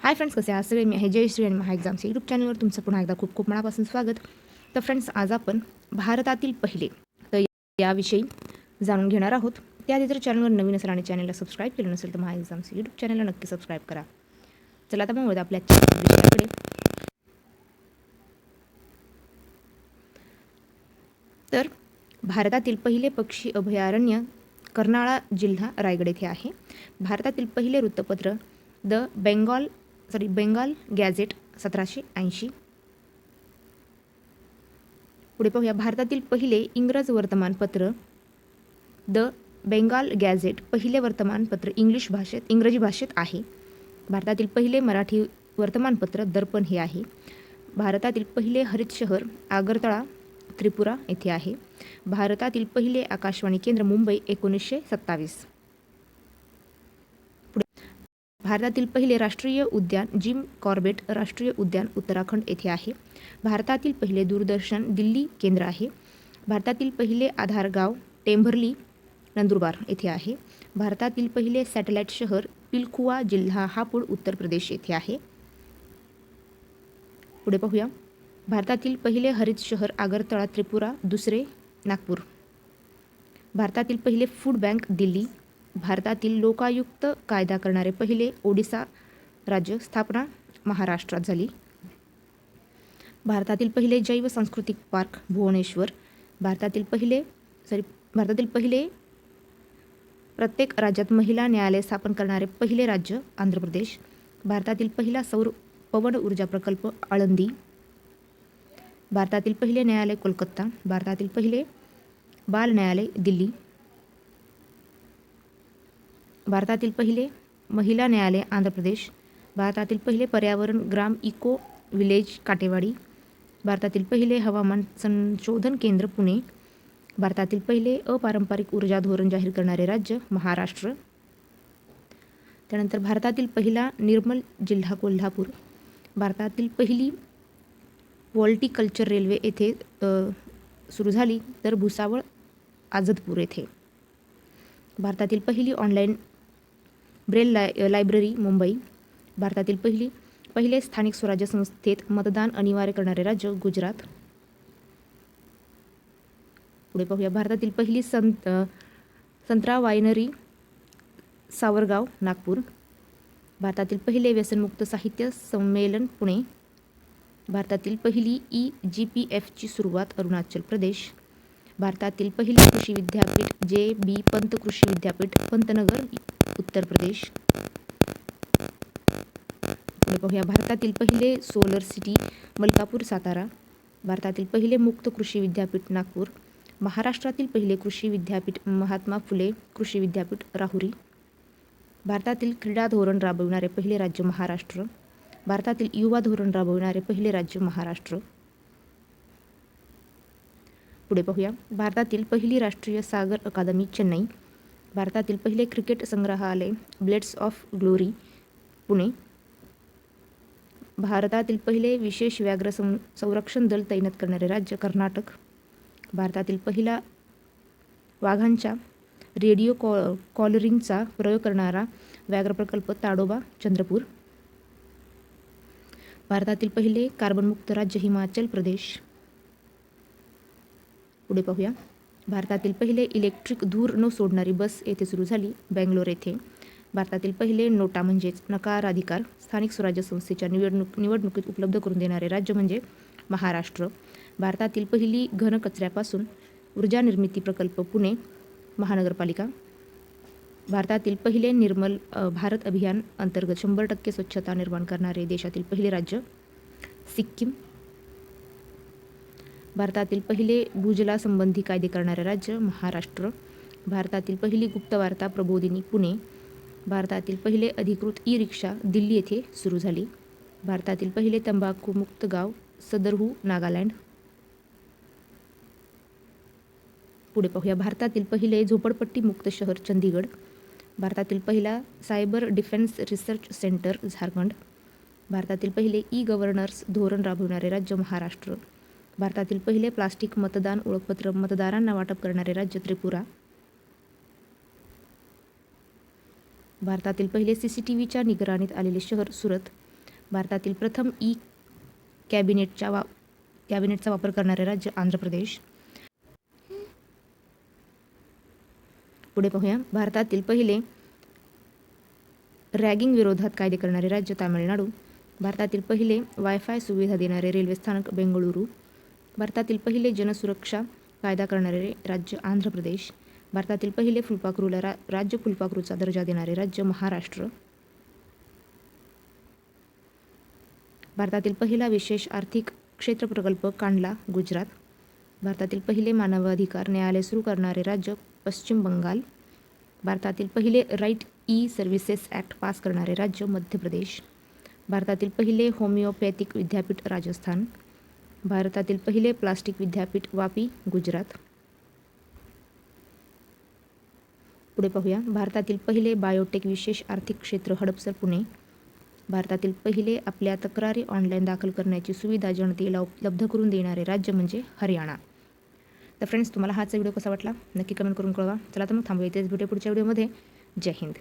Hi friends कसे आहात? सगळे मी आहे. जयश्री आणि महा एक्झाम्स यूट्यूब चॅनलवर तुमचं पुन्हा एकदा खूप खूप मनापासून स्वागत. तर फ्रेंड्स आज आपण भारतातील पहिले तर याविषयी जाणून घेणार आहोत. त्याआधी जर चॅनलवर नवीन असेल आणि चॅनलला सबस्क्राईब केलं नसेल तर महा एक्झाम्स यूट्यूब चॅनलला नक्की सबस्क्राईब करा. चला आता मग आपल्या विषयाकडे. तर भारतातील पहिले पक्षी अभयारण्य कर्नाळा जिल्हा रायगड येथे आहे. भारतातील पहिले वृत्तपत्र the Bengal sorry Bengal Gazette सतराशे ऐंशी. पुढे पाहूया. भारतातील पहिले इंग्रज वर्तमानपत्र. द बेंगाल गॅझेट पहिले वर्तमानपत्र इंग्लिश भाषेत इंग्रजी भाषेत आहे. भारतातील पहिले मराठी वर्तमानपत्र दर्पण हे आहे. भारतातील पहिले हरित शहर आगरतळा त्रिपुरा येथे आहे. भारतातील पहिले आकाशवाणी केंद्र मुंबई एकोणीसशे सत्तावीस. भारतातील पहिले राष्ट्रीय उद्यान जिम कॉर्बेट राष्ट्रीय उद्यान उत्तराखंड येथे आहे. भारतातील पहिले दूरदर्शन दिल्ली केंद्र आहे. भारतातील पहिले आधार गाव टेंभर्ली नंदुरबार येथे आहे. भारतातील पहिले सॅटेलाईट शहर पिलखुवा जिल्हा हापूड उत्तर प्रदेश येथे आहे. पुढे पाहूया. भारतातील पहिले हरित शहर आगरतळा त्रिपुरा दुसरे नागपूर. भारतातील पहिले फूड बँक दिल्ली भारतातील लोकायुक्त कायदा करणारे पहिले ओडिसा राज्य स्थापना महाराष्ट्रात झाली. भारतातील पहिले जैव सांस्कृतिक पार्क भुवनेश्वर भारतातील पहिले सॉरी भारतातील पहिले प्रत्येक राज्यात महिला न्यायालय स्थापन करणारे पहिले राज्य आंध्र प्रदेश भारतातील पहिला सौर पवन ऊर्जा प्रकल्प आळंदी भारतातील पहिले न्यायालय कोलकाता भारतातील पहिले बाल न्यायालय दिल्ली भारतातील पहिले महिला न्यायालय आंध्र प्रदेश. भारतातील पहिले पर्यावरण ग्राम इको विलेज काटेवाडी. भारतातील पहिले हवामान संशोधन केंद्र पुणे. भारतातील पहिले अपारंपरिक ऊर्जा धोरण जाहीर करणारे राज्य महाराष्ट्र. त्यानंतर भारतातील पहिला निर्मल जिल्हा कोल्हापूर. भारतातील पहिली वॉल्टिकल्चर रेल्वे येथे सुरू झाली तर भुसावळ आझदपूर येथे. भारतातील पहिली ऑनलाईन ब्रेल लाय लायब्ररी मुंबई भारतातील पहिली पहिले स्थानिक स्वराज्य संस्थेत मतदान अनिवार्य करणारे राज्य गुजरात. पुढे पाहूया. भारतातील पहिली संत संत्रा वायनरी सावरगाव नागपूर. भारतातील पहिले व्यसनमुक्त साहित्य संमेलन पुणे. भारतातील पहिली ई जी पी एफची सुरुवात अरुणाचल प्रदेश. भारतातील पहिले कृषी विद्यापीठ जे बी पंत कृषी विद्यापीठ पंतनगर उत्तर प्रदेश. पुढे पाहूया भारतातील पहिले सोलर सिटी मलकापूर सातारा. भारतातील पहिले मुक्त कृषी विद्यापीठ नागपूर. महाराष्ट्रातील पहिले कृषी विद्यापीठ महात्मा फुले कृषी विद्यापीठ राहुरी. भारतातील क्रीडा धोरण राबविणारे पहिले राज्य महाराष्ट्र. भारतातील युवा धोरण राबविणारे पहिले राज्य महाराष्ट्र. पुढे पाहूया. भारतातील पहिली राष्ट्रीय सागर अकादमी चेन्नई. भारतातील पहिले क्रिकेट संग्रहालय ब्लेड्स ऑफ ग्लोरी पुणे. भारतातील पहिले विशेष व्याघ्र सं संरक्षण दल तैनात करणारे राज्य कर्नाटक. भारतातील पहिला वाघांच्या रेडिओ कॉ कॉलरिंगचा प्रयोग करणारा व्याघ्र प्रकल्प ताडोबा चंद्रपूर. भारतातील पहिले कार्बनमुक्त राज्य हिमाचल प्रदेश. पुढे पाहूया. भारतातील पहिले इलेक्ट्रिक धूर न सोडणारी बस येथे सुरू झाली बेंगलोर येथे. भारतातील पहिले नोटा म्हणजेच नकार अधिकार स्थानिक स्वराज्य संस्थेच्या निवडणूक निवडणुकीत उपलब्ध करून देणारे राज्य म्हणजे महाराष्ट्र. भारतातील पहिली घनकचऱ्यापासून ऊर्जा निर्मिती प्रकल्प पुणे महानगरपालिका. भारतातील पहिले निर्मल भारत अभियान अंतर्गत शंभर टक्के स्वच्छता निर्माण करणारे देशातील पहिले राज्य सिक्कीम. भारतातील पहिले भूजलासंबंधी कायदे करणारे राज्य महाराष्ट्र. भारतातील पहिली गुप्तवार्ता प्रबोधिनी पुणे. भारतातील पहिले अधिकृत ई रिक्षा दिल्ली येथे सुरू झाली. भारतातील पहिले तंबाखूमुक्त गाव सदरहू नागालँड. पुढे पाहूया. भारतातील पहिले झोपडपट्टी मुक्त शहर चंदीगड भारतातील पहिला cyber defence research centre Jharkhand. भारतातील पहिले ई गव्हर्नर्स धोरण राबविणारे राज्य महाराष्ट्र. भारतातील पहिले प्लास्टिक मतदान ओळखपत्र मतदारांना वाटप करणारे राज्य त्रिपुरा. भारतातील पहिले सी सी टी व्हीच्या निगराणीत आलेले शहर सुरत. भारतातील प्रथम ई कॅबिनेटच्या वा कॅबिनेटचा वापर करणारे राज्य आंध्र प्रदेश. पुढे पाहूया. भारतातील पहिले रॅगिंग विरोधात कायदे करणारे राज्य तामिळनाडू. भारतातील पहिले वायफाय सुविधा देणारे रेल्वे स्थानक बेंगळुरू. भारतातील पहिले जनसुरक्षा कायदा करणारे राज्य आंध्र प्रदेश. भारतातील पहिले फुलपाखरूला रा राज्य फुलपाखरूचा दर्जा देणारे राज्य महाराष्ट्र. भारतातील पहिला विशेष आर्थिक क्षेत्र प्रकल्प कांडला गुजरात. भारतातील पहिले मानवाधिकार न्यायालय सुरू करणारे राज्य पश्चिम बंगाल. भारतातील पहिले right e services act pass करणारे राज्य मध्य प्रदेश. भारतातील पहिले होमिओपॅथिक विद्यापीठ राजस्थान. भारतातील पहिले प्लास्टिक विद्यापीठ वापी गुजरात. पुढे पाहूया. भारतातील पहिले बायोटेक विशेष आर्थिक क्षेत्र हडपसर पुणे. भारतातील पहिले आपल्या तक्रारी ऑनलाईन दाखल करण्याची सुविधा जनतेला उपलब्ध करून देणारे राज्य म्हणजे हरियाणा. तर फ्रेंड्स तुम्हाला हाचा व्हिडिओ कसा वाटला? नक्की कमेंट करून कळवा. चला तर मग थांबूया इथेच. भेटू पुढच्या व्हिडिओमध्ये जय हिंद.